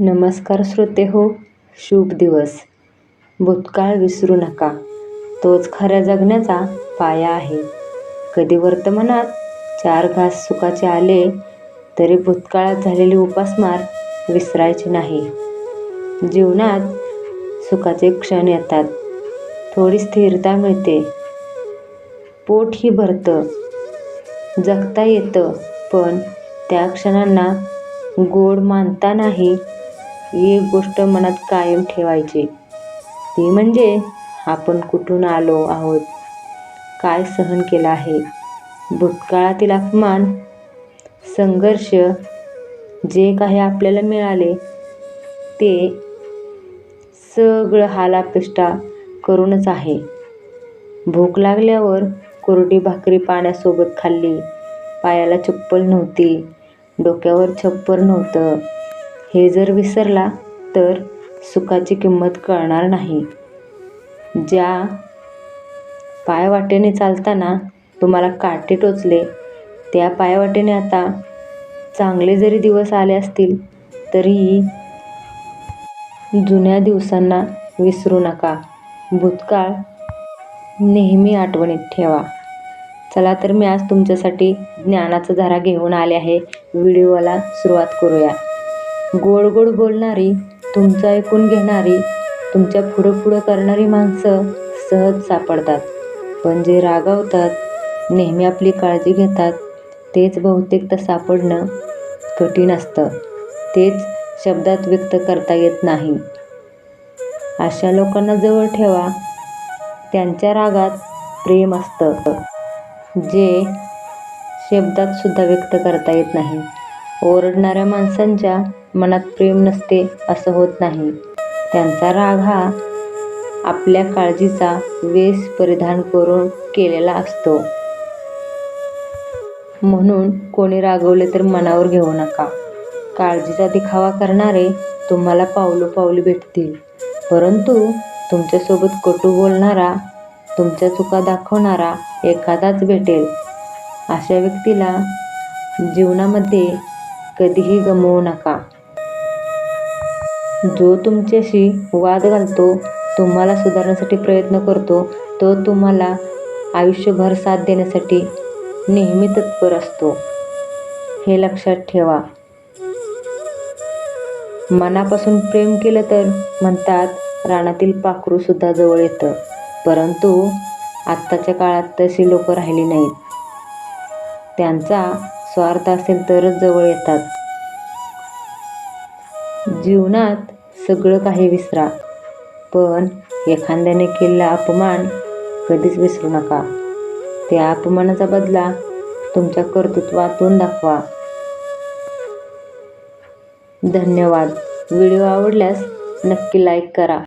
नमस्कार श्रोते हो शुभ दिवस. भूतकाळ विसरू नका. तोच खऱ्या जगण्याचा पाया आहे. कधी वर्तमानात चार घास सुखाचे आले तरी भूतकाळात झालेली उपासमार विसरायची नाही. जीवनात सुखाचे क्षण येतात. थोडी स्थिरता मिळते. पोटही भरतं. जगता येतं पण त्या क्षणांना गोड मानता नाही एक गोष्ट मनात कायम ठेवायची. ती म्हणजे आपण कुठून आलो आहोत? काय सहन केलं आहे? भूतकाळातील अपमान? संघर्ष? जे काही आपल्याला मिळाले ते सगळं हालापेष्टा करूनच आहे. भूक लागल्यावर कोरडी भाकरी पाण्यासोबत खाल्ली. पायाला चप्पल नव्हती. डोक्यावर छप्पर नव्हतं. हे जर विसरला तर सुखाची किंमत कळणार नाही. ज्या पायवाटेने चालताना तुम्हाला काटे टोचले त्या पायवाटेने आता चांगले जरी दिवस आले असतील तरीही जुन्या दिवसांना विसरू नका. भूतकाळ नेहमी आठवणीत ठेवा. चला तर मी आज तुमच्यासाठी ज्ञानाचा धारा घेऊन आले आहे. व्हिडिओला सुरुवात करूया. गोड गोड बोलणारी तुमचं ऐकून घेणारी तुमच्या पुढं पुढं करणारी माणसं सहज सापडतात. पण जे रागावतात नेहमी आपली काळजी घेतात तेच बहुतेकदा सापडणं कठीण असतं. तेच शब्दात व्यक्त करता येत नाही. अशा लोकांना जवळ ठेवा त्यांच्या रागात प्रेम असतं जे शब्दात सुद्धा व्यक्त करता येत नाही. ओरडणाऱ्या माणसांच्या मनात प्रेम नसते असं होत नाही. त्यांचा राग हा आपल्या काळजीचा वेश परिधान करून केलेला असतो. म्हणून कोणी रागवले तर मनावर घेऊ नका. काळजीचा दिखावा करणारे तुम्हाला पावलोपावली भेटतील. परंतु तुमच्यासोबत कटू बोलणारा तुमच्या चुका दाखवणारा एखादाच भेटेल. अशा व्यक्तीला जीवनामध्ये कधीही गमवू नका. जो तुमच्याशी वाद घालतो तुम्हाला सुधारण्यासाठी प्रयत्न करतो तो तुम्हाला आयुष्यभर साथ देण्यासाठी नेहमी तत्पर असतो. हे लक्षात ठेवा. मनापासून प्रेम केलं तर म्हणतात रानातील पाखरू सुद्धा जवळ येतं. परंतु आत्ताच्या काळात तशी लोक राहिली नाहीत. त्यांचा स्वार्थ असेल तरच जवळ येतात. जीवनात सगळं काही विसरा पण एखाद्याने केलेला अपमान कधीच विसरू नका. त्या अपमानाचा बदला तुमच्या कर्तृत्वातून दाखवा. धन्यवाद. व्हिडिओ आवडल्यास नक्की लाईक करा.